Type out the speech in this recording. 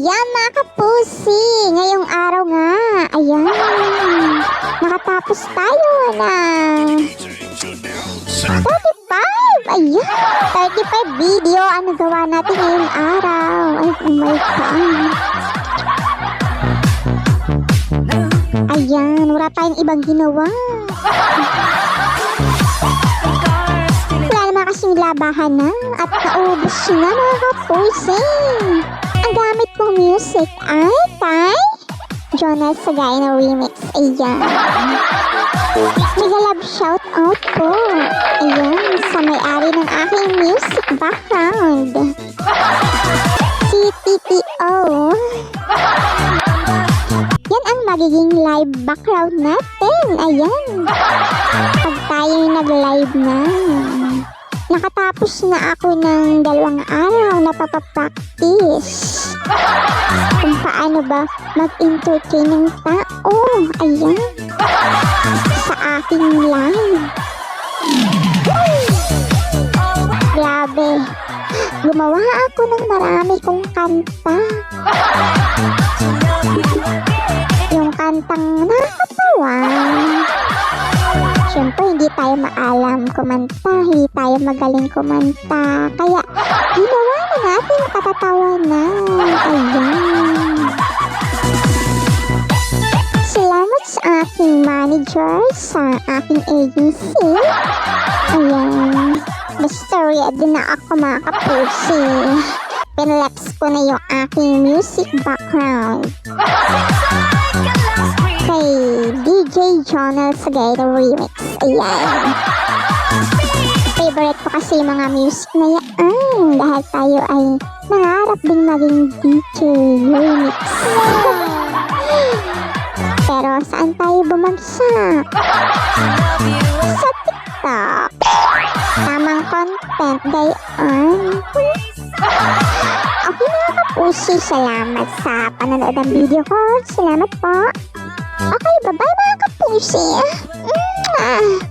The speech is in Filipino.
Ayan mga kapusi, ngayong araw nga, ayan, nakatapos tayo ng 35, ayan, 35 video, ano gawa natin ngayong araw, ay oh my god. Ayan, wala tayong ibang ginawa. Wala naman kasing labahan na. At naubos na mga kapusi. Ang gamit music ay kay Jonas Sagayno Remix. Ayan. Mega love shout out po. Ayan, sa may-ari ng aking music background. Si TTO. Yan ang magiging live background natin. Ayan. Pag tayo nag-live na. Nakatapos na ako ng dalawang araw na papapractice. Kung paano ba mag-entertain ng tao. Ayan. Sa aking live. Grabe. Gumawa ako ng marami kong kanta. Yung kantang nakakatawa. Siyempre, tayo maalam kumanta, hindi tayo magaling kumanta. Kaya, ginawa na natin katatawanan. Ayan. Salamat sa aking manager, sa aking agency. Ayan. Basta ready na ako mga kapusi. Pinlaps ko na yung aking music background DJ Jonel Sagayro Remix. Ayan. Favorite ko kasi yung mga music na yan dahil tayo ay nangarap din maging DJ Remix. Pero saan tayo bumagsak? Sa TikTok. Tamang content gayon. Okay mga kapusi, salamat sa panonood ng video ko. Salamat po. Okay, bye-bye mga kapusi. Mwah!